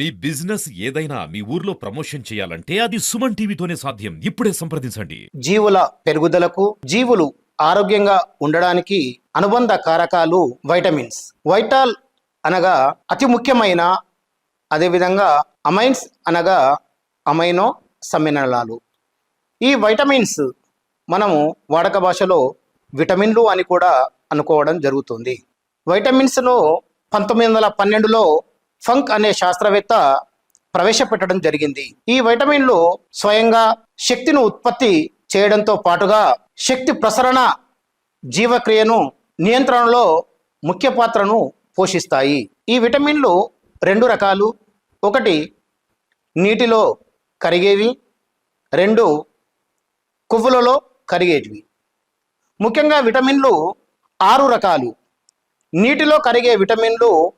మీ business ఏదైనా మీ ఊర్లో promotion చేయాలంటే అది సుమన్ టీవీతోనే సాధ్యం. ఇప్పుడే సంప్రదించండి. జీవుల పెరుగుదలకు జీవులు ఆరోగ్యంగా ఉండడానికి అనుబంధ కారకాలు వైటమిన్స్. వైటాల్ అనగా అతి ముఖ్యమైన అదేవిధంగా అమైన్స్ అనగా అమైనో సమ్మిళనాలు. ఈ వైటమిన్స్ మనము వాడక భాషలో విటమిన్లు అని కూడా అనుకోవడం జరుగుతుంది. వైటమిన్స్లో పంతొమ్మిది వందల పన్నెండులో ఫంక్ అనే శాస్త్రవేత్త ప్రవేశపెట్టడం జరిగింది. ఈ వైటమిన్లు స్వయంగా శక్తిని ఉత్పత్తి చేయడంతో పాటుగా శక్తి ప్రసరణ జీవక్రియను నియంత్రణలో ముఖ్య పాత్రను పోషిస్తాయి. ఈ విటమిన్లు రెండు రకాలు. ఒకటి నీటిలో కరిగేవి. రెండు కొవ్వులలో కరిగేటివి. ముఖ్యంగా విటమిన్లు ఆరు రకాలు. నీటిలో కరిగే విటమిన్లు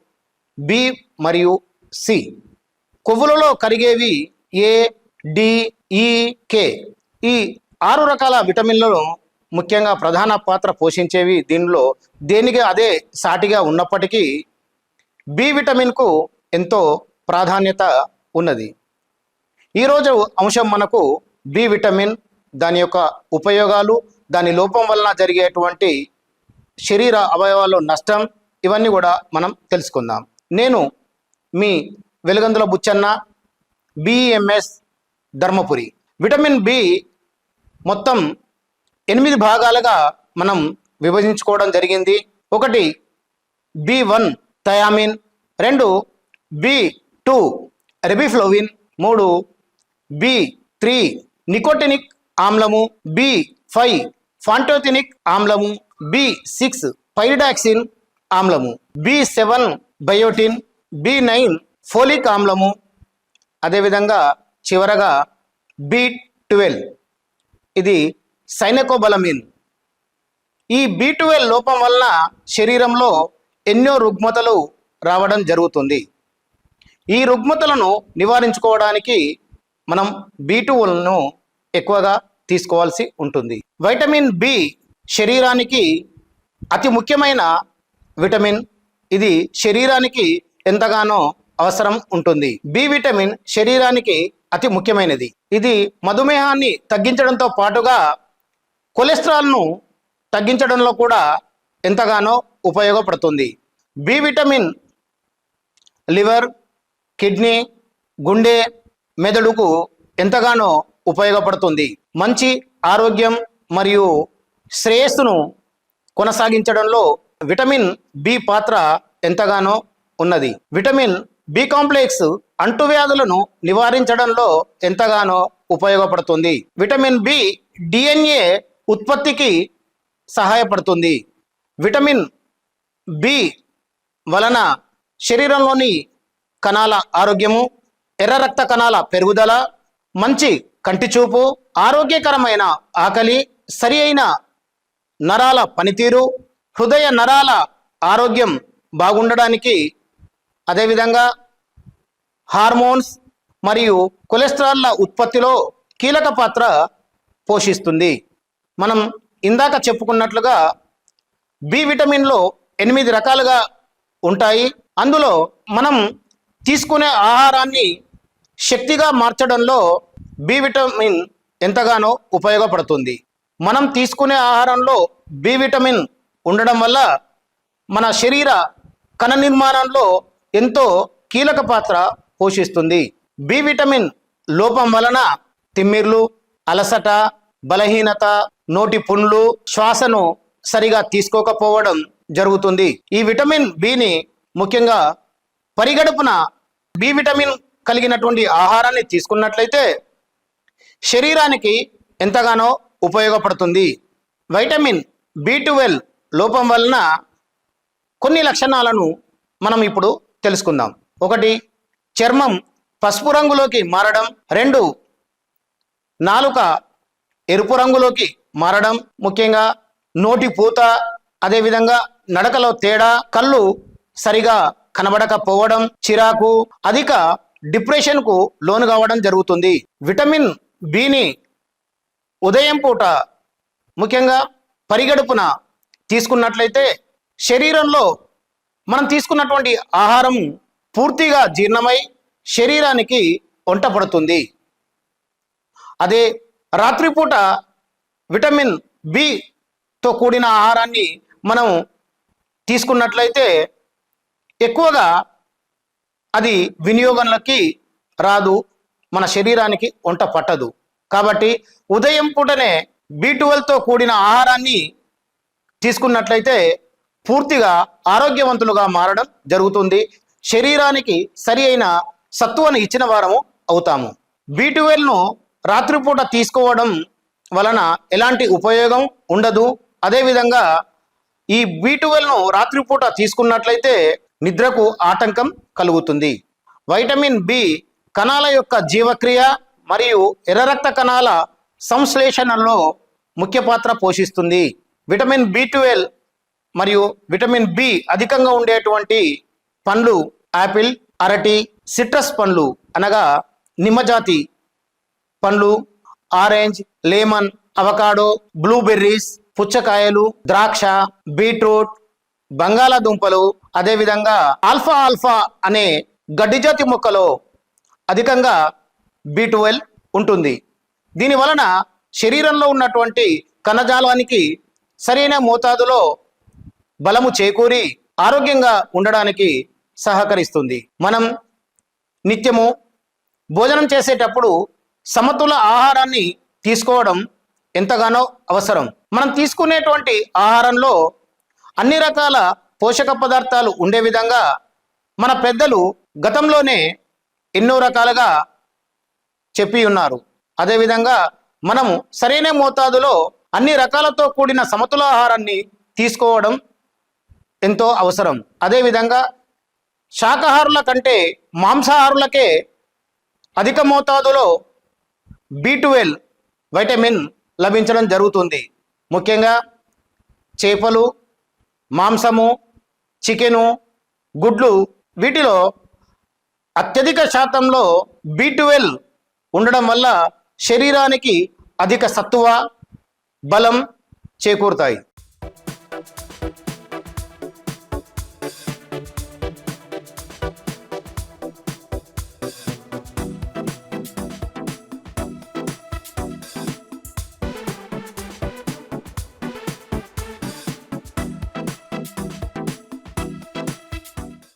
బి మరియు సి. కొవ్వులలో కరిగేవి ఏ డి ఈ కే. ఈ ఆరు రకాల విటమిన్లను ముఖ్యంగా ప్రధాన పాత్ర పోషించేవి దీనిలో దేనికి అదే సాటిగా ఉన్నప్పటికీ బి విటమిన్కు ఎంతో ప్రాధాన్యత ఉన్నది. ఈరోజు అంశం మనకు బి విటమిన్ దాని యొక్క ఉపయోగాలు దాని లోపం వలన జరిగేటువంటి శరీర అవయవాల్లో నష్టం ఇవన్నీ కూడా మనం తెలుసుకుందాం. నేను మీ Velugandula Buchanna BMS Dharmapuri. Vitamin B మొత్తం ఎనిమిది భాగాలుగా మనం విభజించుకోవడం జరిగింది. ఒకటి బి వన్ థయామిన్ రెండు బి టూ రెబిఫ్లోవిన్ మూడు బి త్రీ నికోటినిక్ ఆమ్లము బి ఫైవ్ ఫాంటోతినిక్ ఆమ్లము B six pyridoxine ఆమ్లము B seven biotin B nine folic ఆమ్లము అదేవిధంగా చివరగా బి ట్వెల్వ్. ఇది సైనకోబలమిన్. ఈ బి ట్వెల్వ్ లోపం వలన శరీరంలో ఎన్నో రుగ్మతలు రావడం జరుగుతుంది. ఈ రుగ్మతలను నివారించుకోవడానికి మనం బి ను ఎక్కువగా తీసుకోవాల్సి ఉంటుంది. వైటమిన్ బి శరీరానికి అతి ముఖ్యమైన విటమిన్ ఇది శరీరానికి ఎంతగానో అవసరం ఉంటుంది. బి విటమిన్ శరీరానికి అతి ముఖ్యమైనది. ఇది మధుమేహాన్ని తగ్గించడంతో పాటుగా కొలెస్ట్రాల్ను తగ్గించడంలో కూడా ఎంతగానో ఉపయోగపడుతుంది. బి విటమిన్ లివర్ కిడ్నీ గుండె మెదడుకు ఎంతగానో ఉపయోగపడుతుంది. మంచి ఆరోగ్యం మరియు శ్రేయస్సును కొనసాగించడంలో విటమిన్ బి పాత్ర ఎంతగానో ఉన్నది. విటమిన్ బి కాంప్లెక్స్ అంటువ్యాధులను నివారించడంలో ఎంతగానో ఉపయోగపడుతుంది. విటమిన్ బి డిఎన్ఏ ఉత్పత్తికి సహాయపడుతుంది. విటమిన్ బి వలన శరీరంలోని కణాల ఆరోగ్యము ఎర్ర రక్త కణాల పెరుగుదల మంచి కంటి చూపు ఆరోగ్యకరమైన ఆకలి సరి అయిన నరాల పనితీరు హృదయ నరాల ఆరోగ్యం బాగుండడానికి అదేవిధంగా హార్మోన్స్ మరియు కొలెస్ట్రాల్ల ఉత్పత్తిలో కీలక పాత్ర పోషిస్తుంది. మనం ఇందాక చెప్పుకున్నట్లుగా బి విటమిన్లో ఎనిమిది రకాలుగా ఉంటాయి. అందులో మనం తీసుకునే ఆహారాన్ని శక్తిగా మార్చడంలో బి విటమిన్ ఎంతగానో ఉపయోగపడుతుంది. మనం తీసుకునే ఆహారంలో బి విటమిన్ ఉండడం వల్ల మన శరీర కణ నిర్మాణంలో ఎంతో కీలక పాత్ర పోషిస్తుంది. బి విటమిన్ లోపం వలన తిమ్మిర్లు అలసట బలహీనత నోటి పుండ్లు శ్వాసను సరిగా తీసుకోకపోవడం జరుగుతుంది. ఈ విటమిన్ బిని ముఖ్యంగా పరిగడుపున బి విటమిన్ కలిగినటువంటి ఆహారాన్ని తీసుకున్నట్లయితే శరీరానికి ఎంతగానో ఉపయోగపడుతుంది. వైటమిన్ బి ట్వెల్వ్ లోపం వలన కొన్ని లక్షణాలను మనం ఇప్పుడు తెలుసుకుందాం. ఒకటి చర్మం పసుపు రంగులోకి మారడం. రెండు నాలుక ఎరుపు రంగులోకి మారడం ముఖ్యంగా. నోటి పూత అదేవిధంగా నడకలో తేడా. కళ్ళు సరిగా కనబడకపోవడం చిరాకు అధిక డిప్రెషన్కు లోను కావడం జరుగుతుంది. విటమిన్ బిని ఉదయం పూట ముఖ్యంగా పరిగడుపున తీసుకున్నట్లయితే శరీరంలో మనం తీసుకున్నటువంటి ఆహారం పూర్తిగా జీర్ణమై శరీరానికి వంట పడుతుంది అదే రాత్రిపూట విటమిన్ బితో కూడిన ఆహారాన్ని మనం తీసుకున్నట్లయితే ఎక్కువగా అది వినియోగంలోకి రాదు మన శరీరానికి వంట పట్టదు. కాబట్టి ఉదయం పూటనే బి తో కూడిన ఆహారాన్ని తీసుకున్నట్లయితే పూర్తిగా ఆరోగ్యవంతులుగా మారడం జరుగుతుంది. శరీరానికి సరి అయిన సత్తువను ఇచ్చిన వారము అవుతాము. బి ను రాత్రిపూట తీసుకోవడం వలన ఎలాంటి ఉపయోగం ఉండదు. అదేవిధంగా ఈ బి ను రాత్రిపూట తీసుకున్నట్లయితే నిద్రకు ఆటంకం కలుగుతుంది. వైటమిన్ బి కణాల యొక్క జీవక్రియ మరియు ఎర్ర రక్త కణాల సంశ్లేషణలో ముఖ్య పాత్ర పోషిస్తుంది. విటమిన్ బి మరియు విటమిన్ బి అధికంగా ఉండేటువంటి పండ్లు యాపిల్ అరటి సిట్రస్ పండ్లు అనగా నిమ్మజాతి పండ్లు ఆరెంజ్ లెమన్ అవకాడో బ్లూబెర్రీస్ పుచ్చకాయలు ద్రాక్ష బీట్రూట్ బంగాళాదుంపలు అదేవిధంగా ఆల్ఫా ఆల్ఫా అనే గడ్డి జాతి మొక్కలో అధికంగా బి ఉంటుంది. దీని వలన శరీరంలో ఉన్నటువంటి కణజాలానికి సరైన మోతాదులో బలము చేకూరి ఆరోగ్యంగా ఉండడానికి సహకరిస్తుంది. మనం నిత్యము భోజనం చేసేటప్పుడు సమతుల ఆహారాన్ని తీసుకోవడం ఎంతగానో అవసరం. మనం తీసుకునేటువంటి ఆహారంలో అన్ని రకాల పోషక పదార్థాలు ఉండే విధంగా మన పెద్దలు గతంలోనే ఎన్నో రకాలుగా చెప్పి ఉన్నారు. అదేవిధంగా మనము సరైన మోతాదులో అన్ని రకాలతో కూడిన సమతుల ఆహారాన్ని తీసుకోవడం ఎంతో అవసరం. అదేవిధంగా శాకాహారుల కంటే మాంసాహారులకే అధిక మోతాదులో బి వైటమిన్ లభించడం జరుగుతుంది. ముఖ్యంగా చేపలు మాంసము చికెను గుడ్లు వీటిలో అత్యధిక శాతంలో బి ఉండడం వల్ల శరీరానికి అధిక సత్తువ బలం చేకూరుతాయి.